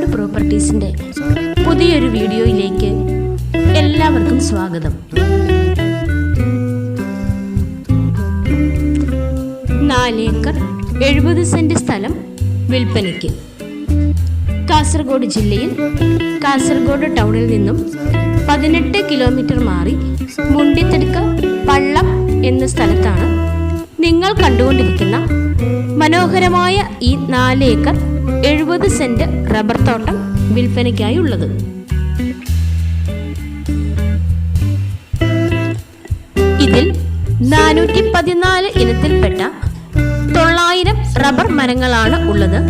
പ്രോപ്പർട്ടീസിന്റെ പുതിയൊരു വീഡിയോയിലേക്ക് എല്ലാവർക്കും സ്വാഗതം. നാലേക്കർ എഴുപത് സെന്റ് സ്ഥലം വിൽപ്പനയ്ക്ക്. കാസർഗോഡ് ജില്ലയിൽ കാസർഗോഡ് ടൗണിൽ നിന്നും പതിനെട്ട് കിലോമീറ്റർ മാറി മുണ്ടിത്തെടുക്ക പള്ളം എന്ന സ്ഥലത്താണ് നിങ്ങൾ കണ്ടുകൊണ്ടിരിക്കുന്ന മനോഹരമായ ഈ നാലേക്കർ എഴുപത് സെന്റ് റബ്ബർ തോട്ടം വിൽപ്പനയ്ക്കായി ഉള്ളത് ഇതിൽ നാനൂറ്റി പതിനാല് ഇനത്തിൽപ്പെട്ട തൊള്ളായിരം റബ്ബർ മരങ്ങളാണ് ഉള്ളത്.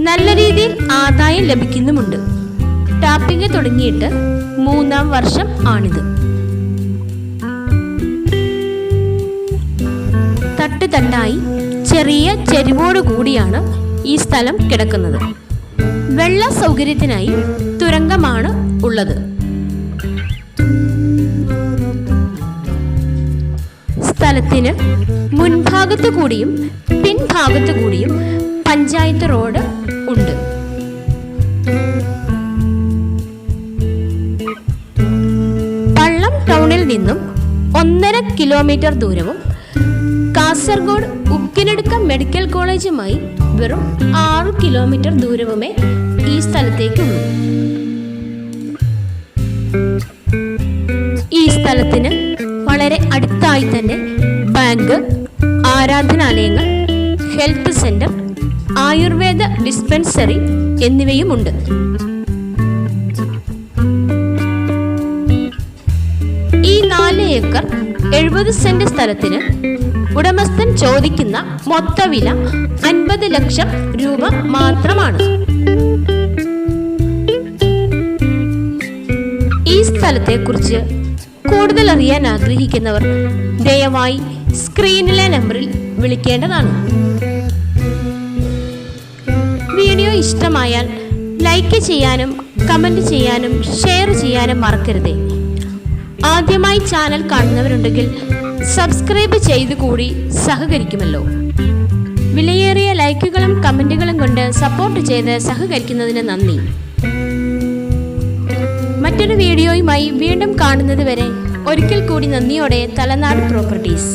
നല്ല രീതിയിൽ ആദായം ലഭിക്കുന്നുമുണ്ട്. ടാപ്പിംഗ് തുടങ്ങിയിട്ട് മൂന്നാം വർഷം ആണിത്. തട്ടുതട്ടായി ചെറിയ ചെരിവോട് കൂടിയാണ് ഈ സ്ഥലം കിടക്കുന്നത്. വെള്ള സൗകര്യത്തിനായി തുരങ്കമാണ് ഉള്ളത്. സ്ഥലത്തിന് മുൻഭാഗത്തു കൂടിയും പിൻഭാഗത്തു കൂടിയും പഞ്ചായത്ത് റോഡ് ഉണ്ട്. പള്ളം ടൗണിൽ നിന്നും ഒന്നര കിലോമീറ്റർ ദൂരവും കാസർഗോഡ് ഉക്കിനടുക്ക മെഡിക്കൽ കോളേജുമായി വെറും ആറ് കിലോമീറ്റർ ദൂരവുമേ ഈ സ്ഥലത്തേക്കുള്ളൂ. ഈ സ്ഥലത്തിന് വളരെ അടുത്തായി തന്നെ ബാങ്ക് ആരാധനാലയങ്ങൾ ഹെൽത്ത് സെന്റർ ആയുർവേദ ഡിസ്പെൻസറി എന്നിവയുമുണ്ട്. ഈ നാല് ഏക്കർ എഴുപത് സെന്റ് സ്ഥലത്തിന് ഉടമസ്ഥൻ ചോദിക്കുന്ന മൊത്തവില അൻപത് ലക്ഷം രൂപ മാത്രമാണ്. ഈ സ്ഥലത്തെക്കുറിച്ച് കൂടുതൽ അറിയാൻ ആഗ്രഹിക്കുന്നവർ ദയവായി സ്ക്രീനിലെ നമ്പറിൽ വിളിക്കേണ്ടതാണ്. വീഡിയോ ഇഷ്ടമായാൽ ലൈക്ക് ചെയ്യാനും കമന്റ് ചെയ്യാനും ഷെയർ ചെയ്യാനും മറക്കരുതേ. ആദ്യമായി ചാനൽ കാണുന്നവരുണ്ടെങ്കിൽ സബ്സ്ക്രൈബ് ചെയ്തു കൂടി സഹകരിക്കുമല്ലോ. വിലയേറിയ ലൈക്കുകളും കമന്റുകളും കൊണ്ട് സപ്പോർട്ട് ചെയ്ത് സഹകരിക്കുന്നതിന് നന്ദി. മറ്റൊരു വീഡിയോയുമായി വീണ്ടും കാണുന്നത് വരെ ഒരിക്കൽ കൂടി നന്ദിയോടെ തലനാട് പ്രോപ്പർട്ടീസ്.